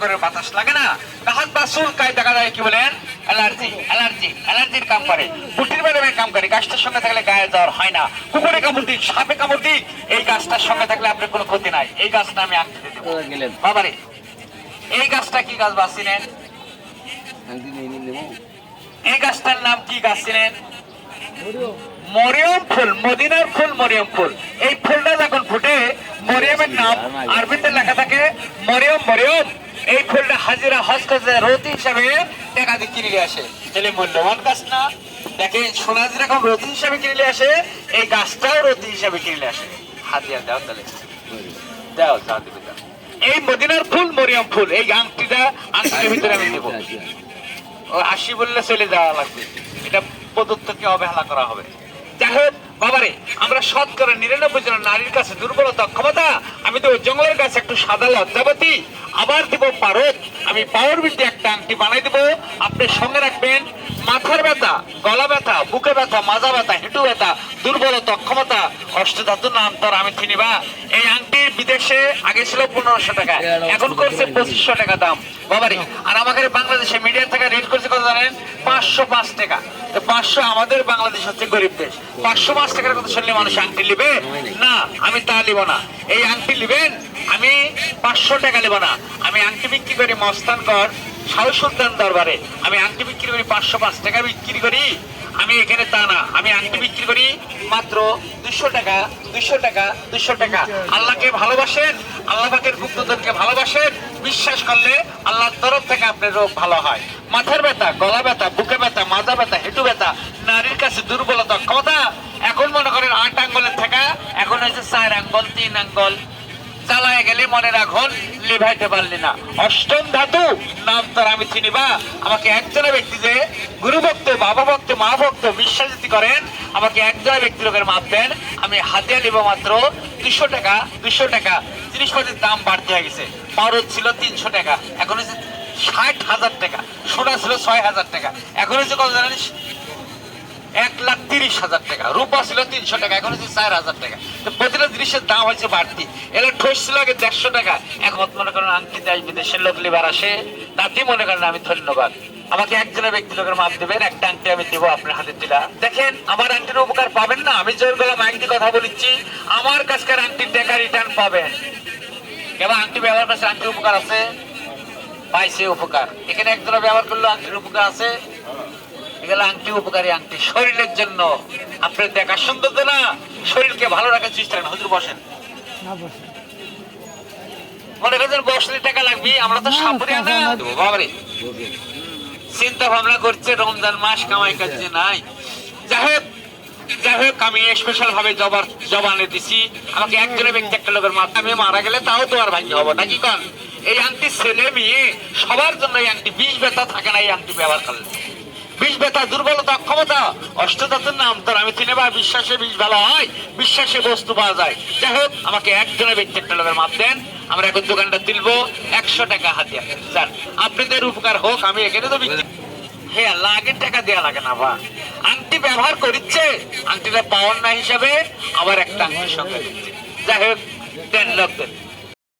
করে বাতাস লাগে না। হাত বা চুল কায় দেখা যায় কি বলেন? অ্যালার্জি অ্যালার্জি অ্যালার্জির কাম করে। পুটির ম্যাডামের কাম করে। গাছটার সঙ্গে থাকলে গায়ে জ্বর হয় না। কুকুরে কামড় দিক সাপে কামড় দিক এই গাছটার সঙ্গে থাকলে আপনার কোনো ক্ষতি নাই। এই গাছটা আমি আঁকতে দেবো। গেলেন? বাবারে এই গাছটা কি গাছ বাঁচিলেন? এই গাছটার নাম কি গাছ ছিলেন মরিয়ম ফুল মদিনার ফুল মরিয়ম ফুল। এই ফুলটা যখন ফুটে মরিয়মের নাম আরবিতে লেখা থাকে মরিয়ম মরিয়ম। এই ফুলটা হাজিরা হজ করতে রতি হিসাবে টাকা দিয়ে কিনে আসে। তাহলে মূল্যবান গাছ না। দেখেন সোনা যেরকম রতি হিসাবে কিনে আসে, এই গাছটাও রতি হিসাবে কিনে আসে। হাজিরা দাও তাহলে। দাও দাও দিবে এই মদিনার ফুল, মরিয়াম ফুল, এই আংটিটা আংটির ভিতরে আমি দেবো। ও হাসি বললে চলে যাওয়া লাগবে। এটা প্রদত্তকে অবহেলা করা হবে। যাই হোক, বাবারে, আমরা শতকরা নিরানব্বই জন নারীর কাছে দুর্বলতা, ক্ষমতা আমি তো জঙ্গলের কাছে একটু সাদা লজ্জাবতী। আবার দিব পারদ। আমি পাওয়ার বিদ্যে একটা আংটি বানাই দেবো। আপনি সঙ্গে রাখবেন। মাথার ব্যথা গলা ব্যথা বুকে ব্যথা মাজা ব্যথা হেঁটু ব্যথা দুর্বলতা ক্ষমতা অষ্টধাতু নাম তোর আমি চিনিবা এই আংটি বিদেশে আগে ছিল পনেরোশো টাকা। এখন করছে পঁচিশশো টাকা দাম। বাবারে আর আমাকে বাংলাদেশে মিডিয়া থেকে রেট করছে কত জানেন? পাঁচশো পাঁচ টাকা। তো পাঁচশো আমাদের বাংলাদেশ হচ্ছে গরিব দেশ। পাঁচশো পাঁচ টাকার কথা শুনলে মানুষ আংটি নিবে? না আমি তা নিব না। এই আংটি নিবেন আমি পাঁচশো টাকা নেব না। আমি আংটি বিক্রি করি মস্তানগড় শাহ সুলতান দরবারে। আমি আংটি বিক্রি করি পাঁচশো পাঁচ টাকা বিক্রি করি। আমি এখানে তা না, আমি আংটি বিক্রি করি মাত্র দুশো টাকা দুশো টাকা দুশো টাকা। আল্লাহকে ভালোবাসেন, আল্লাহ পাকের গুপ্তদেরকে ভালোবাসেন। বিশ্বাস করলে আল্লাহর তরফ থেকে আপনার রোগ ভালো হয়। মাথার ব্যথা, গলা ব্যথা, বুকে ব্যথা মাজা ব্যথা, হেঁটু ব্যথা, নারীর কাছে দুর্বলতা, কথা। এখন মনে করেন আট আঙ্গলের থাকা, এখন হয়েছে চার আঙ্গল, তিন আঙ্গল চালায় গেলে, মনে রাখুন, লিভাইতে পারলি না। অষ্টম ধাতু, নাম তার আমি চিনিবা আমাকে একজনের ব্যক্তি যে গুরু ভক্ত, বাবা ভক্ত, মা ভক্ত বিশ্বাস যদি করেন, আমাকে একজনের ব্যক্তি লোকের মাপ দেন। আমি হাতিয়া নিব মাত্র দুশো টাকা দুশো টাকা। জিনিসপাতির দাম বাড়তে হয়ে গেছে। পাউরত ছিল তিনশো টাকা। এখন হচ্ছে ষাট হাজার টাকা। সোনা ছিল ছয় হাজার টাকা। এখন হচ্ছে কত জানেন এক লাখ তিরিশ হাজার টাকা। রূপা ছিল তিনশো টাকা, এখন হচ্ছে চার হাজার টাকা। তো প্রতিটা জিনিসের দাম হচ্ছে বাড়তি। এগুলো ঠোস ছিল আগে দেড়শো টাকা এখন মনে করেন আংটি দেয় বিদেশের লোক লিবার আসে, তাতে মনে করেন আমি ধন্যবাদ। আমাকে একজনের ব্যক্তি লোকের মাপ দেবেন, একটা আংটি আমি দেবো আপনার হাতে দিলা। দেখেন, আমার আংটির উপকার পাবেন না, আমি জোর গলা আংটি কথা বলেছি আমার কাছকার আংটির টাকা রিটার্ন পাবেন। কেবল আংটি ব্যবহার করছে আংটির উপকার আছে? পাইছে উপকার। এখানে একজনে ব্যবহার করল, আংটির উপকার আছে? এগুলো আংটি উপকারী আংটি। শরীরের জন্য আপনার দেখা সুন্দর না শরীরকে ভালো রাখার চেষ্টা করেন। হুজুর বসেন। মনে করছেন বসলে টাকা লাগবে আমরা তো না বাবারে। চিন্তা ভাবনা করছে রমজান মাস কামাই কাজে নাই। যাই হোক যাই হোক আমি স্পেশাল ভাবে জবার জবানে দিছি। আমাকে একজনের ব্যক্তি একটা লোকের মাধ্যমে আমি মারা গেলে তাও তো আর ভাগ্য হব। নাকি কন? এই আংটি ছেলে মেয়ে সবার জন্য এই আংটি বিষ ব্যথা থাকে না এই আংটি ব্যবহার করলে। বিষ ব্যথা দুর্বলতা, ক্ষমতা অষ্টধাতুর নাম। তোর আমি চিনে বা বিশ্বাসে বিষ ভালো হয়, বিশ্বাসে বস্তু পাওয়া যায়। যাই হোক, আমাকে একজনের ব্যক্তি একটা লোকের মাপ দেন। আমরা এখন দোকানটা তুলবো। একশো টাকা হাতিয়া যান আপনাদের উপকার হোক, আমি এখানে তো বিক্রি হে আল্লাহ, আগের টাকা দেওয়া লাগে না, বা। আংটি ব্যবহার করিচ্ছে, আংটিটা পাওয়ার না হিসাবে আবার একটা আংটির সঙ্গে যাই হোক, দেন লোক দেন